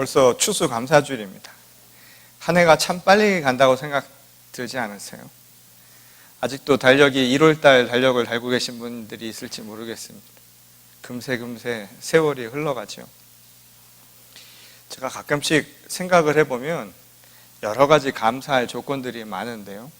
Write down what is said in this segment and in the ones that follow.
벌써 추수감사주일입니다. 한 해가 참 빨리 간다고 생각 들지 않으세요? 아직도 달력이 1월달 달력을 달고 계신 분들이 있을지 모르겠습니다. 금세 금세 세월이 흘러가죠. 제가 가끔씩 생각을 해보면 여러 가지 감사할 조건들이 많은데요.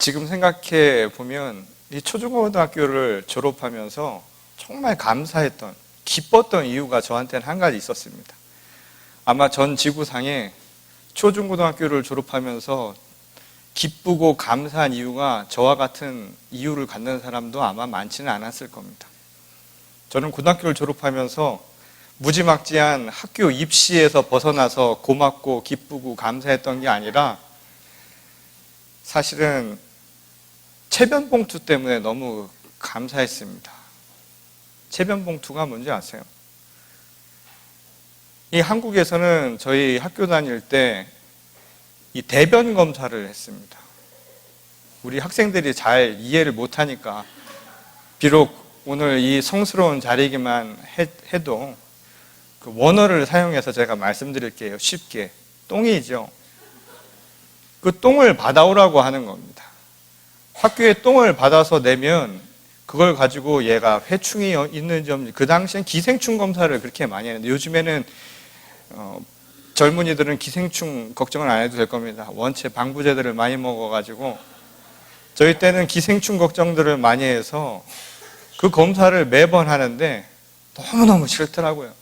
지금 생각해 보면 이 초중고등학교를 졸업하면서 정말 감사했던 기뻤던 이유가 저한테는 한 가지 있었습니다. 아마 전 지구상에 초중고등학교를 졸업하면서 기쁘고 감사한 이유가 저와 같은 이유를 갖는 사람도 아마 많지는 않았을 겁니다. 저는 고등학교를 졸업하면서 무지막지한 학교 입시에서 벗어나서 고맙고 기쁘고 감사했던 게 아니라 사실은 체변 봉투 때문에 너무 감사했습니다. 체변 봉투가 뭔지 아세요? 이 한국에서는 저희 학교 다닐 때 이 대변 검사를 했습니다. 우리 학생들이 잘 이해를 못하니까 비록 오늘 이 성스러운 자리이기만 해, 도 그 원어를 사용해서 제가 말씀드릴게요. 쉽게 똥이죠. 그 똥을 받아오라고 하는 겁니다. 학교에 똥을 받아서 내면 그걸 가지고 얘가 회충이 있는지 없는지 그 당시엔 기생충 검사를 그렇게 많이 했는데 요즘에는 어, 젊은이들은 기생충 걱정을 안 해도 될 겁니다. 원체 방부제들을 많이 먹어가지고 저희 때는 기생충 걱정들을 많이 해서 그 검사를 매번 하는데 너무너무 싫더라고요.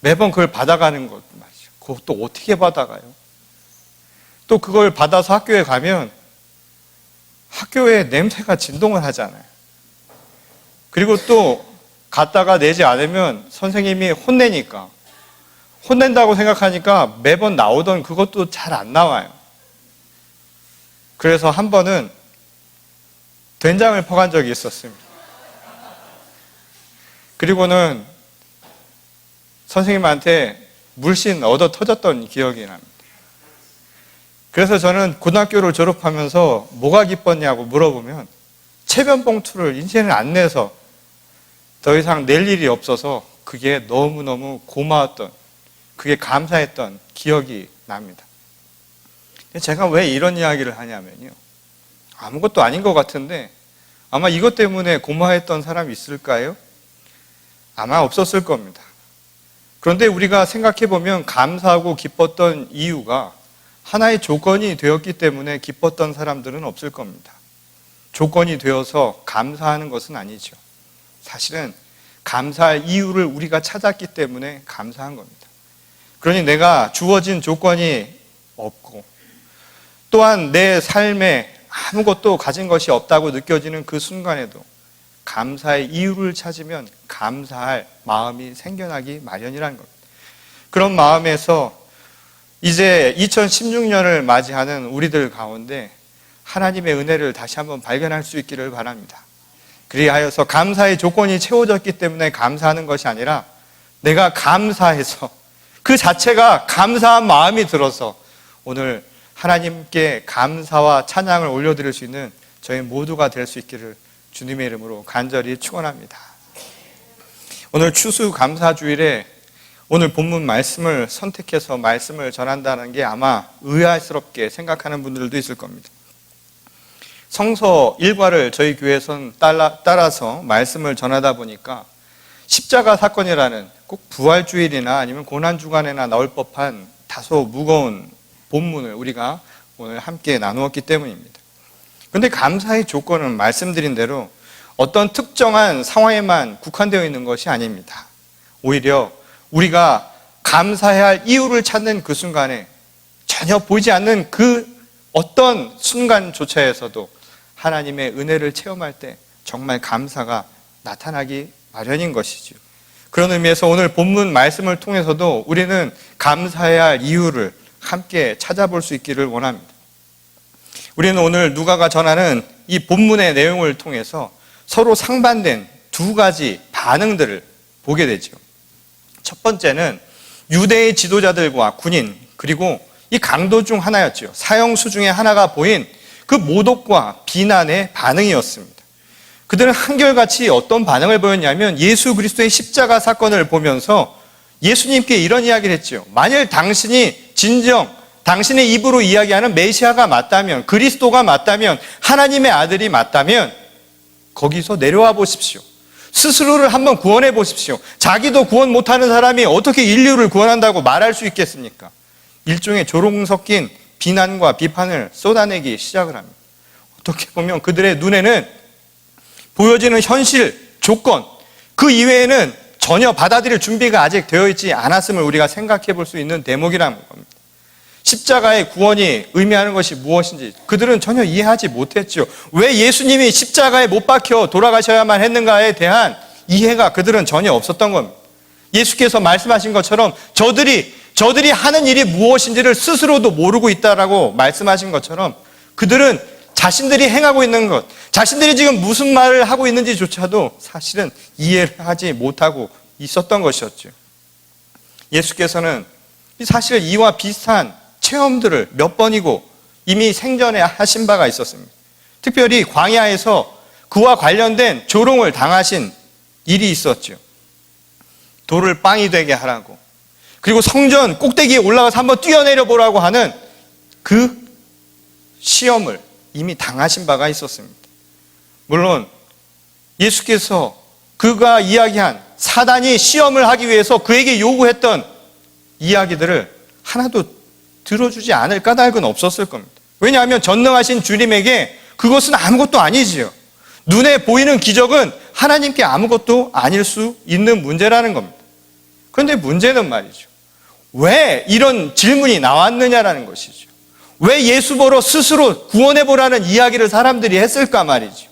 매번 그걸 받아가는 것 말이죠. 그것도 어떻게 받아가요? 또 그걸 받아서 학교에 가면 학교에 냄새가 진동을 하잖아요. 그리고 또 갔다가 내지 않으면 선생님이 혼내니까 혼낸다고 생각하니까 매번 나오던 그것도 잘 안 나와요. 그래서 한 번은 된장을 퍼간 적이 있었습니다. 그리고는 선생님한테 물씬 얻어 터졌던 기억이 납니다. 그래서 저는 고등학교를 졸업하면서 뭐가 기뻤냐고 물어보면 체변 봉투를 이제는 안 내서 더 이상 낼 일이 없어서 그게 너무너무 고마웠던 그게 감사했던 기억이 납니다. 제가 왜 이런 이야기를 하냐면요. 아무것도 아닌 것 같은데 아마 이것 때문에 고마워했던 사람이 있을까요? 아마 없었을 겁니다. 그런데 우리가 생각해 보면 감사하고 기뻤던 이유가 하나의 조건이 되었기 때문에 기뻤던 사람들은 없을 겁니다. 조건이 되어서 감사하는 것은 아니죠. 사실은 감사할 이유를 우리가 찾았기 때문에 감사한 겁니다. 그러니 내가 주어진 조건이 없고 또한 내 삶에 아무것도 가진 것이 없다고 느껴지는 그 순간에도 감사의 이유를 찾으면 감사할 마음이 생겨나기 마련이라는 겁니다. 그런 마음에서 이제 2016년을 맞이하는 우리들 가운데 하나님의 은혜를 다시 한번 발견할 수 있기를 바랍니다. 그리하여서 감사의 조건이 채워졌기 때문에 감사하는 것이 아니라 내가 감사해서 그 자체가 감사한 마음이 들어서 오늘 하나님께 감사와 찬양을 올려드릴 수 있는 저희 모두가 될 수 있기를 주님의 이름으로 간절히 축원합니다. 오늘 추수 감사주일에 오늘 본문 말씀을 선택해서 말씀을 전한다는 게 아마 의아스럽게 생각하는 분들도 있을 겁니다. 성서 일과를 저희 교회에선 따라, 따라 서 말씀을 전하다 보니까 십자가 사건이라는 꼭 부활주일이나 아니면 고난주간에나 나올 법한 다소 무거운 본문을 우리가 오늘 함께 나누었기 때문입니다. 근데 감사의 조건은 말씀드린 대로 어떤 특정한 상황에만 국한되어 있는 것이 아닙니다. 오히려 우리가 감사해야 할 이유를 찾는 그 순간에 전혀 보이지 않는 그 어떤 순간조차에서도 하나님의 은혜를 체험할 때 정말 감사가 나타나기 마련인 것이죠. 그런 의미에서 오늘 본문 말씀을 통해서도 우리는 감사해야 할 이유를 함께 찾아볼 수 있기를 원합니다. 우리는 오늘 누가가 전하는 이 본문의 내용을 통해서 서로 상반된 두 가지 반응들을 보게 되죠. 첫 번째는 유대의 지도자들과 군인 그리고 이 강도 중 하나였죠. 사형수 중에 하나가 보인 그 모독과 비난의 반응이었습니다. 그들은 한결같이 어떤 반응을 보였냐면 예수 그리스도의 십자가 사건을 보면서 예수님께 이런 이야기를 했죠. 만일 당신이 진정 당신의 입으로 이야기하는 메시아가 맞다면 그리스도가 맞다면 하나님의 아들이 맞다면 거기서 내려와 보십시오. 스스로를 한번 구원해 보십시오. 자기도 구원 못하는 사람이 어떻게 인류를 구원한다고 말할 수 있겠습니까? 일종의 조롱 섞인 비난과 비판을 쏟아내기 시작을 합니다. 어떻게 보면 그들의 눈에는 보여지는 현실, 조건, 그 이외에는 전혀 받아들일 준비가 아직 되어 있지 않았음을 우리가 생각해 볼 수 있는 대목이라는 겁니다. 십자가의 구원이 의미하는 것이 무엇인지 그들은 전혀 이해하지 못했죠. 왜 예수님이 십자가에 못 박혀 돌아가셔야만 했는가에 대한 이해가 그들은 전혀 없었던 겁니다. 예수께서 말씀하신 것처럼 저들이 저들이 하는 일이 무엇인지를 스스로도 모르고 있다라고 말씀하신 것처럼 그들은 자신들이 행하고 있는 것, 자신들이 지금 무슨 말을 하고 있는지조차도 사실은 이해를 하지 못하고 있었던 것이었죠. 예수께서는 사실 이와 비슷한 체험들을 몇 번이고 이미 생전에 하신 바가 있었습니다. 특별히 광야에서 그와 관련된 조롱을 당하신 일이 있었죠. 돌을 빵이 되게 하라고. 그리고 성전 꼭대기에 올라가서 한번 뛰어내려 보라고 하는 그 시험을 이미 당하신 바가 있었습니다. 물론 예수께서 그가 이야기한 사단이 시험을 하기 위해서 그에게 요구했던 이야기들을 하나도 들어주지 않을 까닭은 없었을 겁니다. 왜냐하면 전능하신 주님에게 그것은 아무것도 아니지요. 눈에 보이는 기적은 하나님께 아무것도 아닐 수 있는 문제라는 겁니다. 그런데 문제는 말이죠. 왜 이런 질문이 나왔느냐라는 것이죠. 왜 예수 보러 스스로 구원해 보라는 이야기를 사람들이 했을까 말이죠.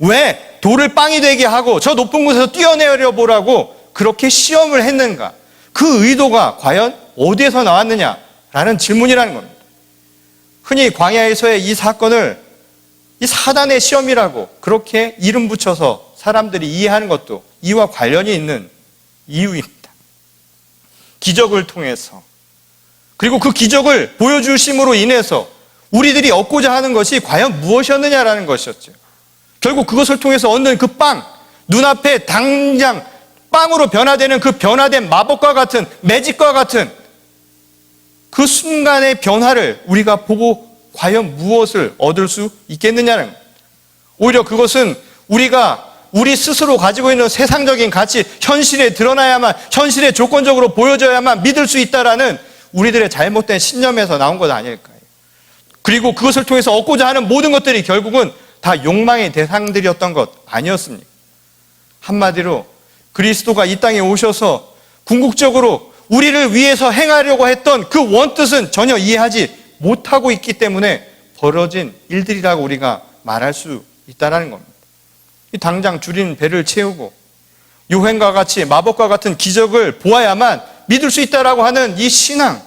왜 돌을 빵이 되게 하고 저 높은 곳에서 뛰어내려 보라고 그렇게 시험을 했는가? 그 의도가 과연 어디에서 나왔느냐라는 질문이라는 겁니다. 흔히 광야에서의 이 사건을 이 사단의 시험이라고 그렇게 이름 붙여서 사람들이 이해하는 것도 이와 관련이 있는 이유입니다. 기적을 통해서 그리고 그 기적을 보여주심으로 인해서 우리들이 얻고자 하는 것이 과연 무엇이었느냐라는 것이었죠. 결국 그것을 통해서 얻는 그 빵, 눈앞에 당장 빵으로 변화되는 그 변화된 마법과 같은 매직과 같은 그 순간의 변화를 우리가 보고 과연 무엇을 얻을 수 있겠느냐는. 오히려 그것은 우리가 우리 스스로 가지고 있는 세상적인 가치, 현실에 드러나야만, 현실에 조건적으로 보여져야만 믿을 수 있다라는 우리들의 잘못된 신념에서 나온 것 아닐까요? 그리고 그것을 통해서 얻고자 하는 모든 것들이 결국은 다 욕망의 대상들이었던 것 아니었습니까? 한마디로 그리스도가 이 땅에 오셔서 궁극적으로 우리를 위해서 행하려고 했던 그 원뜻은 전혀 이해하지 못하고 있기 때문에 벌어진 일들이라고 우리가 말할 수 있다는 겁니다. 당장 줄인 배를 채우고 유행과 같이 마법과 같은 기적을 보아야만 믿을 수 있다라고 하는 이 신앙,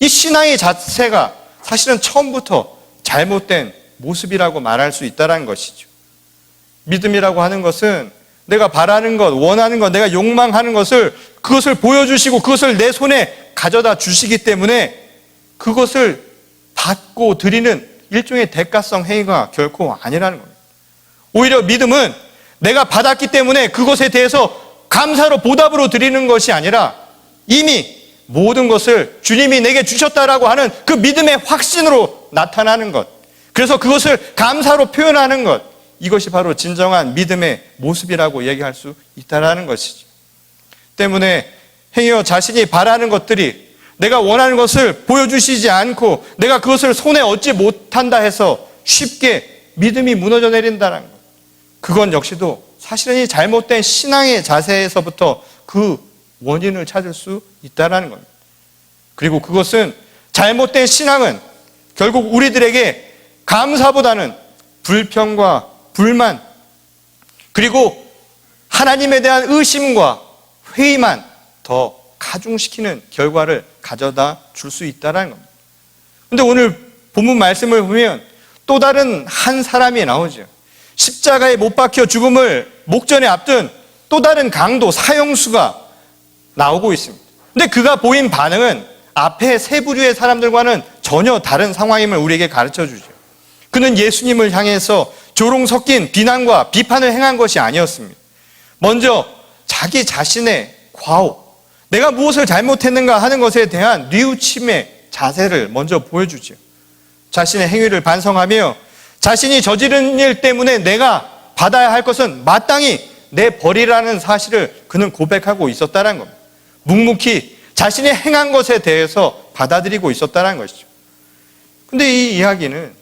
이 신앙의 자체가 사실은 처음부터 잘못된 모습이라고 말할 수 있다는 것이죠. 믿음이라고 하는 것은 내가 바라는 것, 원하는 것, 내가 욕망하는 것을 그것을 보여주시고 그것을 내 손에 가져다 주시기 때문에 그것을 받고 드리는 일종의 대가성 행위가 결코 아니라는 겁니다. 오히려 믿음은 내가 받았기 때문에 그것에 대해서 감사로 보답으로 드리는 것이 아니라 이미 모든 것을 주님이 내게 주셨다라고 하는 그 믿음의 확신으로 나타나는 것. 그래서 그것을 감사로 표현하는 것. 이것이 바로 진정한 믿음의 모습이라고 얘기할 수 있다라는 것이죠. 때문에 행여 자신이 바라는 것들이 내가 원하는 것을 보여주시지 않고 내가 그것을 손에 얻지 못한다 해서 쉽게 믿음이 무너져 내린다는 것. 그건 역시도 사실은 이 잘못된 신앙의 자세에서부터 그 원인을 찾을 수 있다는 겁니다. 그리고 그것은 잘못된 신앙은 결국 우리들에게 감사보다는 불평과 불만 그리고 하나님에 대한 의심과 회의만 더 가중시키는 결과를 가져다 줄 수 있다는 겁니다. 근데 오늘 본문 말씀을 보면 또 다른 한 사람이 나오죠. 십자가에 못 박혀 죽음을 목전에 앞둔 또 다른 강도 사형수가 나오고 있습니다. 근데 그가 보인 반응은 앞에 세 부류의 사람들과는 전혀 다른 상황임을 우리에게 가르쳐 주죠. 그는 예수님을 향해서 조롱 섞인 비난과 비판을 행한 것이 아니었습니다. 먼저 자기 자신의 과오, 내가 무엇을 잘못했는가 하는 것에 대한 뉘우침의 자세를 먼저 보여주지요. 자신의 행위를 반성하며 자신이 저지른 일 때문에 내가 받아야 할 것은 마땅히 내 벌이라는 사실을 그는 고백하고 있었다는 겁니다. 묵묵히 자신이 행한 것에 대해서 받아들이고 있었다는 것이죠. 근데 이 이야기는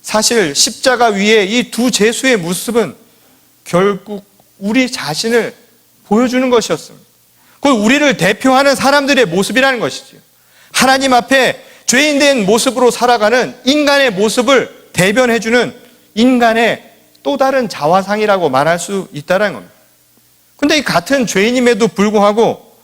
사실 십자가 위에 이 두 제수의 모습은 결국 우리 자신을 보여주는 것이었습니다. 그 우리를 대표하는 사람들의 모습이라는 것이죠. 하나님 앞에 죄인 된 모습으로 살아가는 인간의 모습을 대변해주는 인간의 또 다른 자화상이라고 말할 수 있다는 겁니다. 근데 이 같은 죄인임에도 불구하고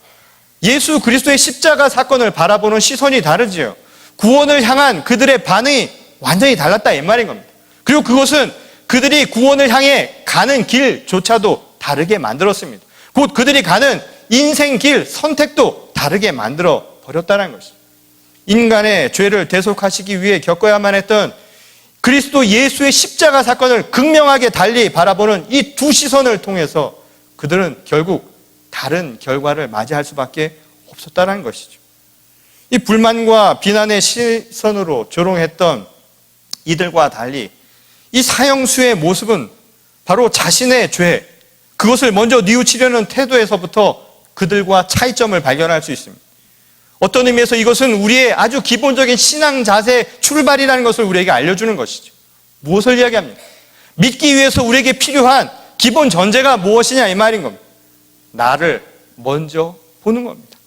예수 그리스도의 십자가 사건을 바라보는 시선이 다르지요. 구원을 향한 그들의 반응이 완전히 달랐다 이 말인 겁니다. 그리고 그것은 그들이 구원을 향해 가는 길조차도 다르게 만들었습니다. 곧 그들이 가는 인생 길 선택도 다르게 만들어 버렸다는 것이죠. 인간의 죄를 대속하시기 위해 겪어야만 했던 그리스도 예수의 십자가 사건을 극명하게 달리 바라보는 이 두 시선을 통해서 그들은 결국 다른 결과를 맞이할 수밖에 없었다는 것이죠. 이 불만과 비난의 시선으로 조롱했던 이들과 달리 이 사형수의 모습은 바로 자신의 죄, 그것을 먼저 뉘우치려는 태도에서부터 그들과 차이점을 발견할 수 있습니다. 어떤 의미에서 이것은 우리의 아주 기본적인 신앙 자세 출발이라는 것을 우리에게 알려주는 것이죠. 무엇을 이야기합니까? 믿기 위해서 우리에게 필요한 기본 전제가 무엇이냐 이 말인 겁니다. 나를 먼저 보는 겁니다.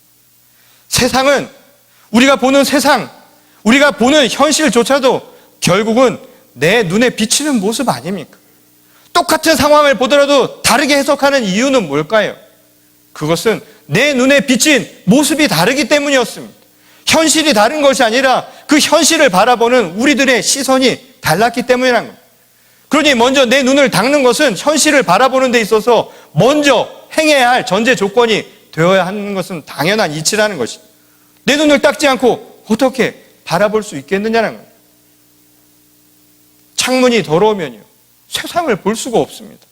세상은 우리가 보는 세상, 우리가 보는 현실조차도 결국은 내 눈에 비치는 모습 아닙니까? 똑같은 상황을 보더라도 다르게 해석하는 이유는 뭘까요? 그것은 내 눈에 비친 모습이 다르기 때문이었습니다. 현실이 다른 것이 아니라 그 현실을 바라보는 우리들의 시선이 달랐기 때문이라는 겁니다. 그러니 먼저 내 눈을 닦는 것은 현실을 바라보는 데 있어서 먼저 행해야 할 전제 조건이 되어야 하는 것은 당연한 이치라는 것이. 내 눈을 닦지 않고 어떻게 바라볼 수 있겠느냐는 겁니다. 창문이 더러우면요. 세상을 볼 수가 없습니다.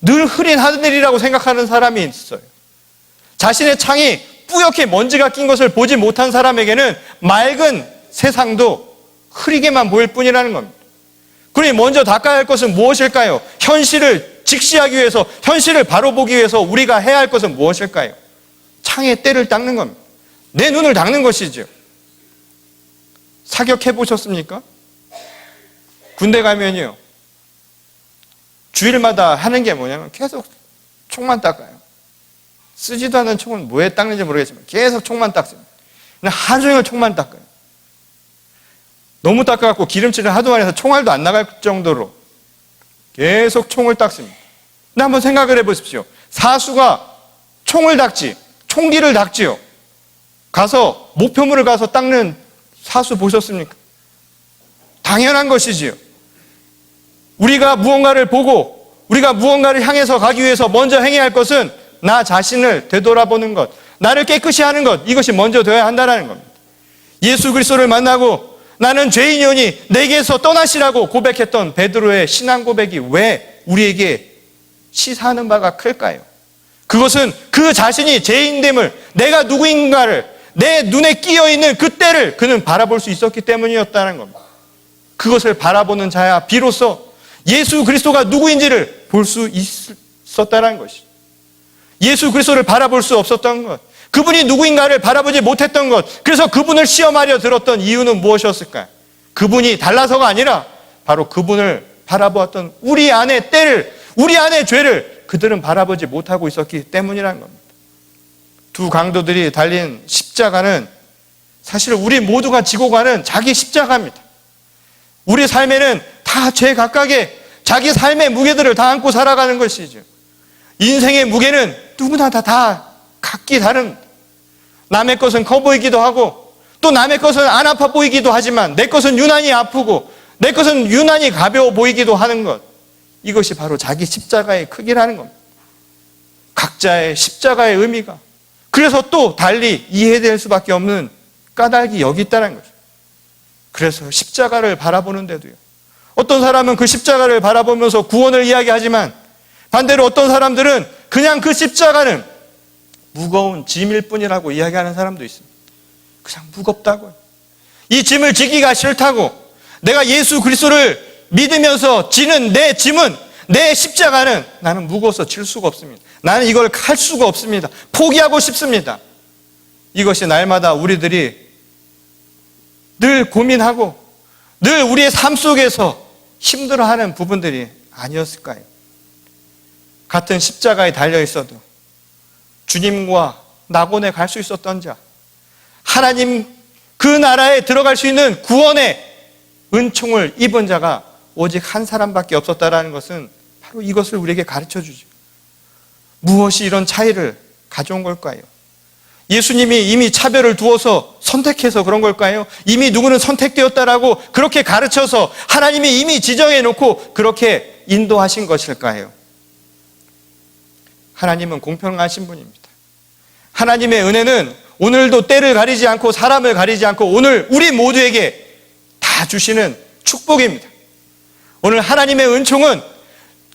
늘 흐린 하늘이라고 생각하는 사람이 있어요. 자신의 창이 뿌옇게 먼지가 낀 것을 보지 못한 사람에게는 맑은 세상도 흐리게만 보일 뿐이라는 겁니다. 그러니 먼저 닦아야 할 것은 무엇일까요? 현실을 직시하기 위해서, 현실을 바로 보기 위해서 우리가 해야 할 것은 무엇일까요? 창의 때를 닦는 겁니다. 내 눈을 닦는 것이죠. 사격해 보셨습니까? 군대 가면요. 주일마다 하는 게 뭐냐면 계속 총만 닦아요. 쓰지도 않는 총은 뭐에 닦는지 모르겠지만 계속 총만 닦습니다. 그냥 하루 종일 총만 닦아요. 너무 닦아갖고 기름칠을 하도 많이 해서 총알도 안 나갈 정도로 계속 총을 닦습니다. 근데 한번 생각을 해보십시오. 사수가 총을 닦지, 총기를 닦지요. 가서 목표물을 가서 닦는 사수 보셨습니까? 당연한 것이지요. 우리가 무언가를 보고 우리가 무언가를 향해서 가기 위해서 먼저 행해야 할 것은 나 자신을 되돌아보는 것, 나를 깨끗이 하는 것, 이것이 먼저 되어야 한다는 겁니다. 예수 그리스도를 만나고 나는 죄인이오니 내게서 떠나시라고 고백했던 베드로의 신앙 고백이 왜 우리에게 시사하는 바가 클까요? 그것은 그 자신이 죄인됨을 내가 누구인가를 내 눈에 끼어 있는 그 때를 그는 바라볼 수 있었기 때문이었다는 겁니다. 그것을 바라보는 자야 비로소 예수 그리스도가 누구인지를 볼 수 있었다는 것이. 예수 그리스도를 바라볼 수 없었던 것. 그분이 누구인가를 바라보지 못했던 것. 그래서 그분을 시험하려 들었던 이유는 무엇이었을까요? 그분이 달라서가 아니라 바로 그분을 바라보았던 우리 안의 때를, 우리 안의 죄를 그들은 바라보지 못하고 있었기 때문이라는 겁니다. 두 강도들이 달린 십자가는 사실 우리 모두가 지고 가는 자기 십자가입니다. 우리 삶에는 다 죄 각각의 자기 삶의 무게들을 다 안고 살아가는 것이죠. 인생의 무게는 누구나 다, 다 각기 다른 남의 것은 커 보이기도 하고 또 남의 것은 안 아파 보이기도 하지만 내 것은 유난히 아프고 내 것은 유난히 가벼워 보이기도 하는 것 이것이 바로 자기 십자가의 크기라는 겁니다. 각자의 십자가의 의미가 그래서 또 달리 이해될 수밖에 없는 까닭이 여기 있다는 거죠. 그래서 십자가를 바라보는데도요. 어떤 사람은 그 십자가를 바라보면서 구원을 이야기하지만 반대로 어떤 사람들은 그냥 그 십자가는 무거운 짐일 뿐이라고 이야기하는 사람도 있습니다. 그냥 무겁다고요. 이 짐을 지기가 싫다고 내가 예수 그리스도를 믿으면서 지는 내 짐은 내 십자가는 나는 무거워서 질 수가 없습니다. 나는 이걸 칼 수가 없습니다. 포기하고 싶습니다. 이것이 날마다 우리들이 늘 고민하고 늘 우리의 삶 속에서 힘들어하는 부분들이 아니었을까요? 같은 십자가에 달려 있어도 주님과 낙원에 갈 수 있었던 자, 하나님 그 나라에 들어갈 수 있는 구원의 은총을 입은 자가 오직 한 사람밖에 없었다라는 것은 바로 이것을 우리에게 가르쳐 주죠. 무엇이 이런 차이를 가져온 걸까요? 예수님이 이미 차별을 두어서 선택해서 그런 걸까요? 이미 누구는 선택되었다라고 그렇게 가르쳐서 하나님이 이미 지정해 놓고 그렇게 인도하신 것일까요? 하나님은 공평하신 분입니다. 하나님의 은혜는 오늘도 때를 가리지 않고 사람을 가리지 않고 오늘 우리 모두에게 다 주시는 축복입니다. 오늘 하나님의 은총은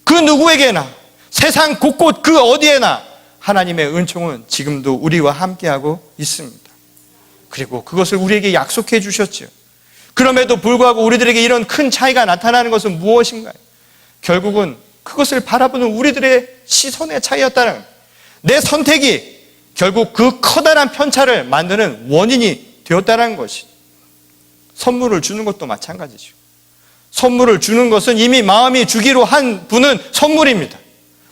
그 누구에게나 세상 곳곳 그 어디에나 하나님의 은총은 지금도 우리와 함께하고 있습니다. 그리고 그것을 우리에게 약속해 주셨죠. 그럼에도 불구하고 우리들에게 이런 큰 차이가 나타나는 것은 무엇인가요? 결국은 그것을 바라보는 우리들의 시선의 차이였다는 내 선택이 결국 그 커다란 편차를 만드는 원인이 되었다는 것이 선물을 주는 것도 마찬가지죠. 선물을 주는 것은 이미 마음이 주기로 한 분은 선물입니다.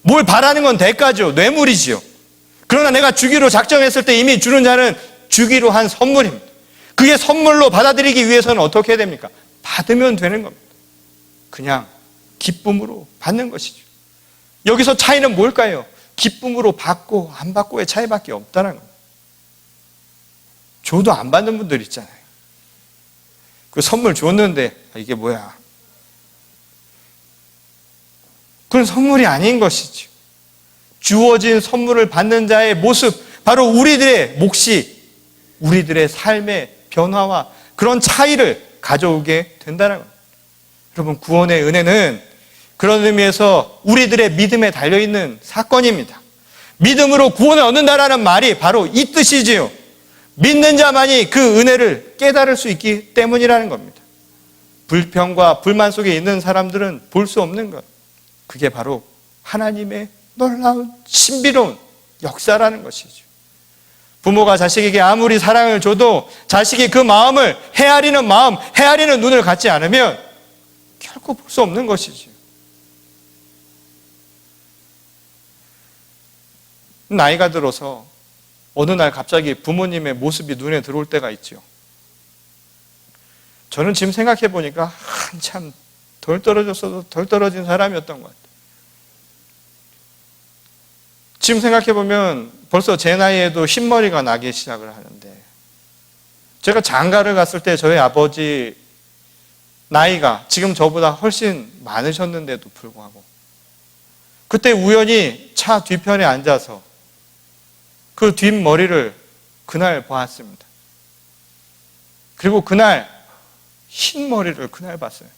뭘 바라는 건 대가죠. 뇌물이지요. 그러나 내가 주기로 작정했을 때 이미 주는 자는 주기로 한 선물입니다. 그게 선물로 받아들이기 위해서는 어떻게 해야 됩니까? 받으면 되는 겁니다. 그냥 기쁨으로 받는 것이죠. 여기서 차이는 뭘까요? 기쁨으로 받고 안 받고의 차이밖에 없다는 겁니다. 줘도 안 받는 분들 있잖아요. 그 선물 줬는데 아, 이게 뭐야? 그건 선물이 아닌 것이죠. 주어진 선물을 받는 자의 모습, 바로 우리들의 몫이 우리들의 삶의 변화와 그런 차이를 가져오게 된다는 겁니다. 여러분, 구원의 은혜는 그런 의미에서 우리들의 믿음에 달려있는 사건입니다. 믿음으로 구원을 얻는다라는 말이 바로 이 뜻이지요. 믿는 자만이 그 은혜를 깨달을 수 있기 때문이라는 겁니다. 불평과 불만 속에 있는 사람들은 볼 수 없는 것. 그게 바로 하나님의 놀라운 신비로운 역사라는 것이죠. 부모가 자식에게 아무리 사랑을 줘도 자식이 그 마음을 헤아리는 마음, 헤아리는 눈을 갖지 않으면 결코 볼 수 없는 것이죠. 나이가 들어서 어느 날 갑자기 부모님의 모습이 눈에 들어올 때가 있죠. 저는 지금 생각해 보니까 한참 덜 떨어졌어도 덜 떨어진 사람이었던 것 같아요. 지금 생각해 보면 벌써 제 나이에도 흰머리가 나기 시작을 하는데 제가 장가를 갔을 때 저희 아버지 나이가 지금 저보다 훨씬 많으셨는데도 불구하고 그때 우연히 차 뒤편에 앉아서 그 뒷머리를 그날 보았습니다. 그리고 그날 흰 머리를 그날 봤어요.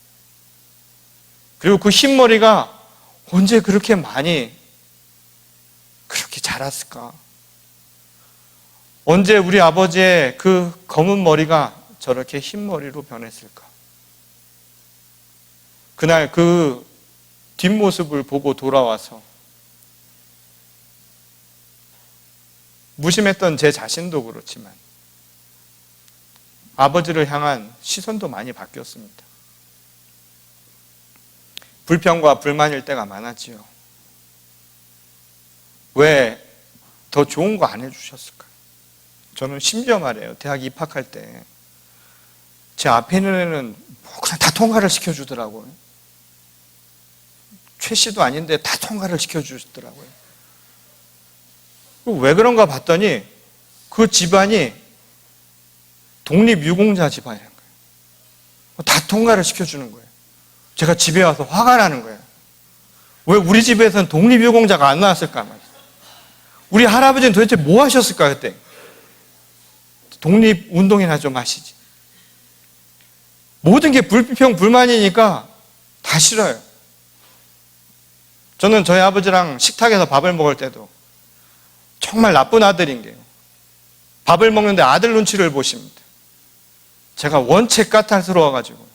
그리고 그 흰머리가 언제 그렇게 많이 그렇게 자랐을까? 언제 우리 아버지의 그 검은 머리가 저렇게 흰 머리로 변했을까? 그날 그 뒷모습을 보고 돌아와서 무심했던 제 자신도 그렇지만 아버지를 향한 시선도 많이 바뀌었습니다. 불평과 불만일 때가 많았지요. 왜 더 좋은 거 안 해주셨을까? 저는 심지어 말해요. 대학 입학할 때 제 앞에 있는 애는 뭐 그냥 다 통과를 시켜주더라고요. 최 씨도 아닌데 다 통과를 시켜주시더라고요. 왜 그런가 봤더니 그 집안이 독립유공자 집안이란 거예요. 다 통과를 시켜주는 거예요. 제가 집에 와서 화가 나는 거예요. 왜 우리 집에서는 독립유공자가 안 나왔을까. 우리 할아버지는 도대체 뭐 하셨을까 그때? 독립운동이나 좀 하시지. 모든 게 불평, 불만이니까 다 싫어요. 저는 저희 아버지랑 식탁에서 밥을 먹을 때도 정말 나쁜 아들인 게요. 밥을 먹는데 아들 눈치를 보십니다. 제가 원체 까탈스러워가지고.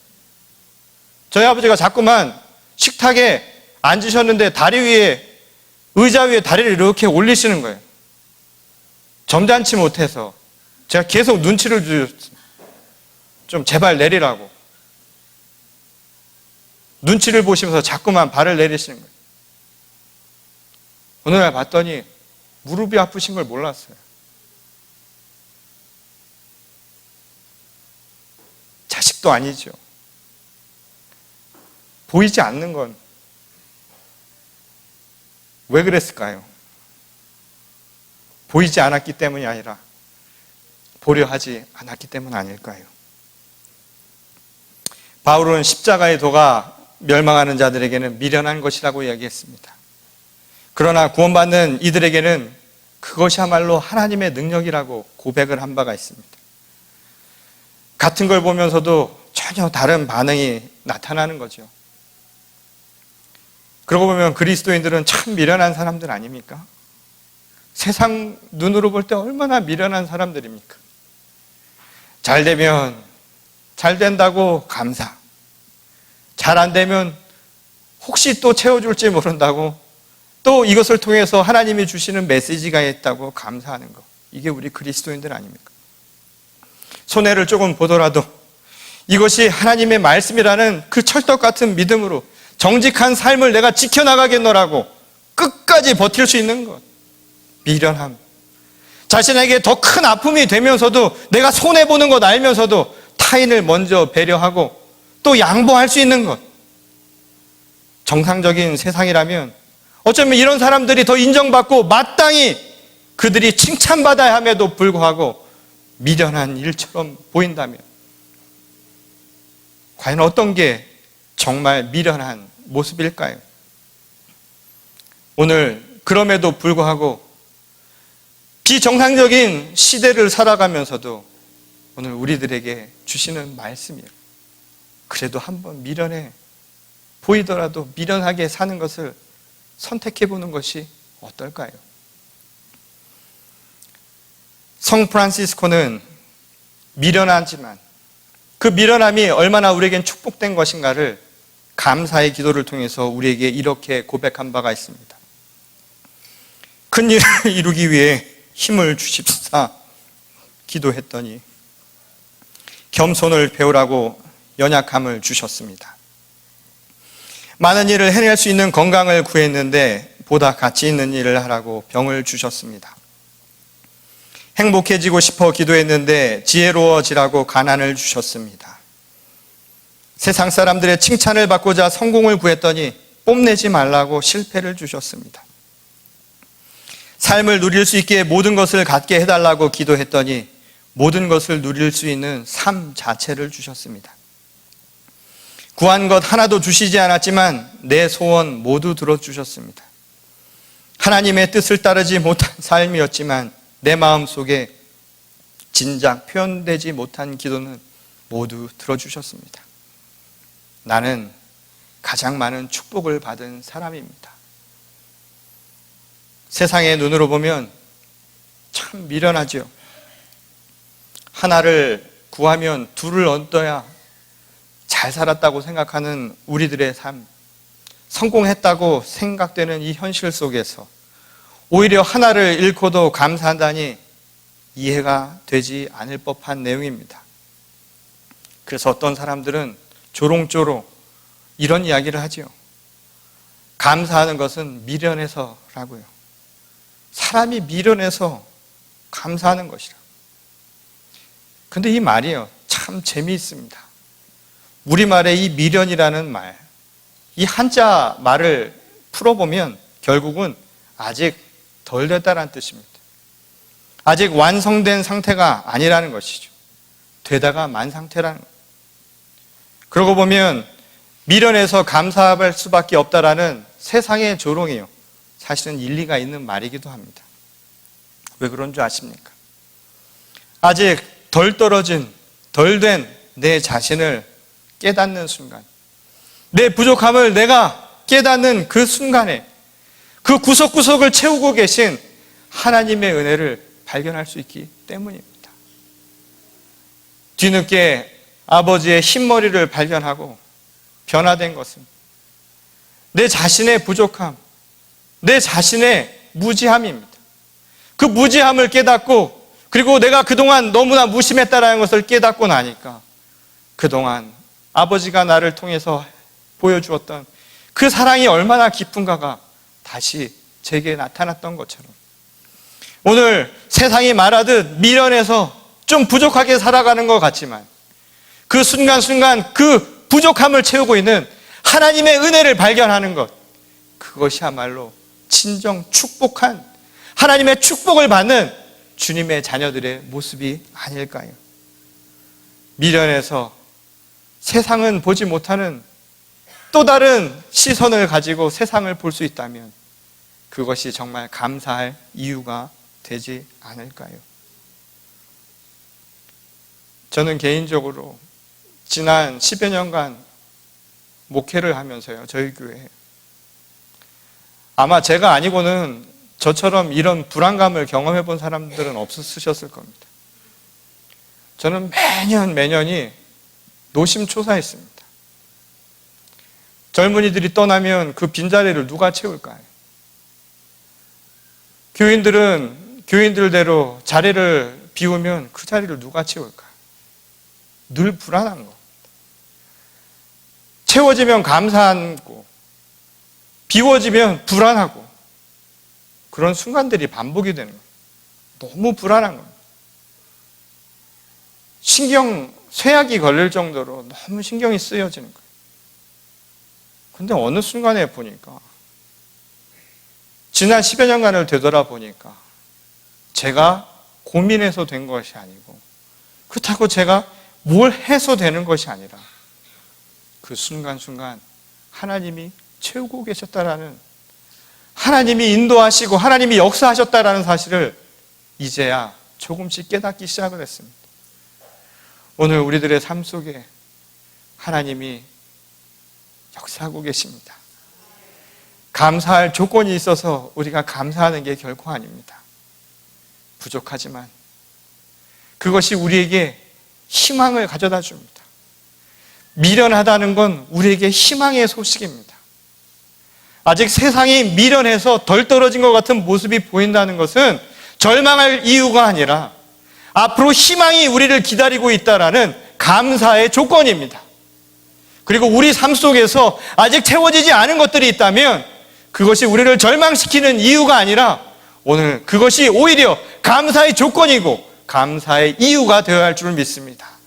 저희 아버지가 자꾸만 식탁에 앉으셨는데 다리 위에, 의자 위에 다리를 이렇게 올리시는 거예요. 점잖지 못해서 제가 계속 눈치를 주셨어요. 좀 제발 내리라고. 눈치를 보시면서 자꾸만 발을 내리시는 거예요. 어느 날 봤더니 무릎이 아프신 걸 몰랐어요. 자식도 아니죠. 보이지 않는 건 왜 그랬을까요? 보이지 않았기 때문이 아니라 보려 하지 않았기 때문 아닐까요? 바울은 십자가의 도가 멸망하는 자들에게는 미련한 것이라고 이야기했습니다. 그러나 구원받는 이들에게는 그것이야말로 하나님의 능력이라고 고백을 한 바가 있습니다. 같은 걸 보면서도 전혀 다른 반응이 나타나는 거죠. 그러고 보면 그리스도인들은 참 미련한 사람들 아닙니까? 세상 눈으로 볼 때 얼마나 미련한 사람들입니까? 잘 되면 잘 된다고 감사. 잘 안 되면 혹시 또 채워줄지 모른다고 또 이것을 통해서 하나님이 주시는 메시지가 있다고 감사하는 것. 이게 우리 그리스도인들 아닙니까? 손해를 조금 보더라도 이것이 하나님의 말씀이라는 그 철떡 같은 믿음으로 정직한 삶을 내가 지켜나가겠노라고 끝까지 버틸 수 있는 것. 미련함. 자신에게 더 큰 아픔이 되면서도 내가 손해보는 것 알면서도 타인을 먼저 배려하고 또 양보할 수 있는 것. 정상적인 세상이라면 어쩌면 이런 사람들이 더 인정받고 마땅히 그들이 칭찬받아야 함에도 불구하고 미련한 일처럼 보인다면 과연 어떤 게 정말 미련한 모습일까요? 오늘 그럼에도 불구하고 비정상적인 시대를 살아가면서도 오늘 우리들에게 주시는 말씀이에요. 그래도 한번 미련해 보이더라도 미련하게 사는 것을 선택해 보는 것이 어떨까요? 성 프란시스코는 미련하지만 그 미련함이 얼마나 우리에겐 축복된 것인가를 감사의 기도를 통해서 우리에게 이렇게 고백한 바가 있습니다. 큰 일을 이루기 위해 힘을 주십사 기도했더니 겸손을 배우라고 연약함을 주셨습니다. 많은 일을 해낼 수 있는 건강을 구했는데 보다 가치 있는 일을 하라고 병을 주셨습니다. 행복해지고 싶어 기도했는데 지혜로워지라고 가난을 주셨습니다. 세상 사람들의 칭찬을 받고자 성공을 구했더니 뽐내지 말라고 실패를 주셨습니다. 삶을 누릴 수 있게 모든 것을 갖게 해달라고 기도했더니 모든 것을 누릴 수 있는 삶 자체를 주셨습니다. 구한 것 하나도 주시지 않았지만 내 소원 모두 들어주셨습니다. 하나님의 뜻을 따르지 못한 삶이었지만 내 마음 속에 진작 표현되지 못한 기도는 모두 들어주셨습니다. 나는 가장 많은 축복을 받은 사람입니다. 세상의 눈으로 보면 참 미련하죠. 하나를 구하면 둘을 얻어야 잘 살았다고 생각하는 우리들의 삶, 성공했다고 생각되는 이 현실 속에서 오히려 하나를 잃고도 감사한다니 이해가 되지 않을 법한 내용입니다. 그래서 어떤 사람들은 조롱조롱 이런 이야기를 하지요. 감사하는 것은 미련해서라고요. 사람이 미련해서 감사하는 것이라. 근데 이 말이요. 참 재미있습니다. 우리말의 이 미련이라는 말, 이 한자 말을 풀어보면 결국은 아직 덜 됐다는 뜻입니다. 아직 완성된 상태가 아니라는 것이죠. 되다가 만 상태라는 것. 그러고 보면 미련해서 감사할 수밖에 없다라는 세상의 조롱이요. 사실은 일리가 있는 말이기도 합니다. 왜 그런 줄 아십니까? 아직 덜 떨어진, 덜 된 내 자신을 깨닫는 순간, 내 부족함을 내가 깨닫는 그 순간에 그 구석구석을 채우고 계신 하나님의 은혜를 발견할 수 있기 때문입니다. 뒤늦게 아버지의 흰머리를 발견하고 변화된 것은 내 자신의 부족함, 내 자신의 무지함입니다. 그 무지함을 깨닫고 그리고 내가 그동안 너무나 무심했다라는 것을 깨닫고 나니까 그동안 아버지가 나를 통해서 보여주었던 그 사랑이 얼마나 깊은가가 다시 제게 나타났던 것처럼 오늘 세상이 말하듯 미련해서 좀 부족하게 살아가는 것 같지만 그 순간순간 그 부족함을 채우고 있는 하나님의 은혜를 발견하는 것 그것이야말로 진정 축복한 하나님의 축복을 받는 주님의 자녀들의 모습이 아닐까요? 미련해서 세상은 보지 못하는 또 다른 시선을 가지고 세상을 볼 수 있다면 그것이 정말 감사할 이유가 되지 않을까요? 저는 개인적으로 지난 10여 년간 목회를 하면서요, 저희 교회에. 아마 제가 아니고는 저처럼 이런 불안감을 경험해 본 사람들은 없으셨을 겁니다. 저는 매년 매년이 노심초사했습니다. 젊은이들이 떠나면 그 빈자리를 누가 채울까요? 교인들은 교인들대로 자리를 비우면 그 자리를 누가 채울까요? 늘 불안한 거. 채워지면 감사하고, 비워지면 불안하고, 그런 순간들이 반복이 되는 거예요. 너무 불안한 거예요. 신경, 쇠약이 걸릴 정도로 너무 신경이 쓰여지는 거예요. 근데 어느 순간에 보니까, 지난 10여 년간을 되돌아보니까, 제가 고민해서 된 것이 아니고, 그렇다고 제가 뭘 해서 되는 것이 아니라, 그 순간순간 하나님이 채우고 계셨다라는 하나님이 인도하시고 하나님이 역사하셨다라는 사실을 이제야 조금씩 깨닫기 시작을 했습니다. 오늘 우리들의 삶 속에 하나님이 역사하고 계십니다. 감사할 조건이 있어서 우리가 감사하는 게 결코 아닙니다. 부족하지만 그것이 우리에게 희망을 가져다 줍니다. 미련하다는 건 우리에게 희망의 소식입니다. 아직 세상이 미련해서 덜 떨어진 것 같은 모습이 보인다는 것은 절망할 이유가 아니라 앞으로 희망이 우리를 기다리고 있다라는 감사의 조건입니다. 그리고 우리 삶 속에서 아직 채워지지 않은 것들이 있다면 그것이 우리를 절망시키는 이유가 아니라 오늘 그것이 오히려 감사의 조건이고 감사의 이유가 되어야 할 줄 믿습니다.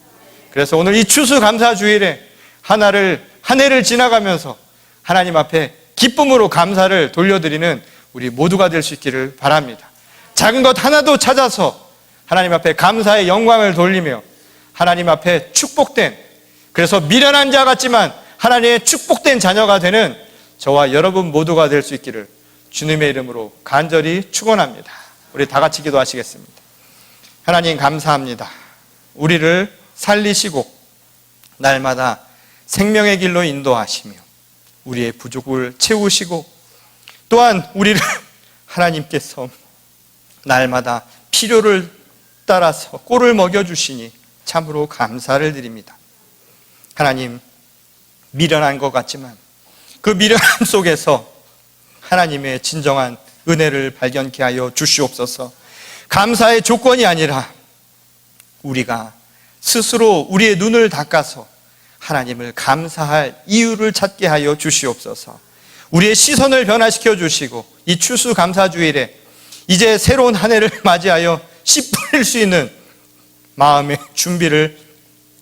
그래서 오늘 이 추수감사 주일에 하나를 한 해를 지나가면서 하나님 앞에 기쁨으로 감사를 돌려드리는 우리 모두가 될 수 있기를 바랍니다. 작은 것 하나도 찾아서 하나님 앞에 감사의 영광을 돌리며 하나님 앞에 축복된 그래서 미련한 자 같지만 하나님의 축복된 자녀가 되는 저와 여러분 모두가 될 수 있기를 주님의 이름으로 간절히 축원합니다. 우리 다 같이 기도하시겠습니다. 하나님 감사합니다. 우리를 살리시고 날마다 생명의 길로 인도하시며 우리의 부족을 채우시고 또한 우리를 하나님께서 날마다 필요를 따라서 꼴을 먹여주시니 참으로 감사를 드립니다. 하나님, 미련한 것 같지만 그 미련함 속에서 하나님의 진정한 은혜를 발견케 하여 주시옵소서 감사의 조건이 아니라 우리가 스스로 우리의 눈을 닦아서 하나님을 감사할 이유를 찾게 하여 주시옵소서. 우리의 시선을 변화시켜 주시고 이 추수 감사 주일에 이제 새로운 한 해를 맞이하여 씨 뿌릴 수 있는 마음의 준비를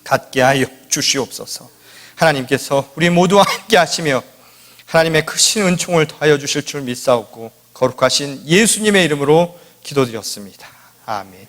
갖게 하여 주시옵소서. 하나님께서 우리 모두와 함께 하시며 하나님의 크신 은총을 더하여 주실 줄 믿사옵고 거룩하신 예수님의 이름으로 기도드렸습니다. 아멘.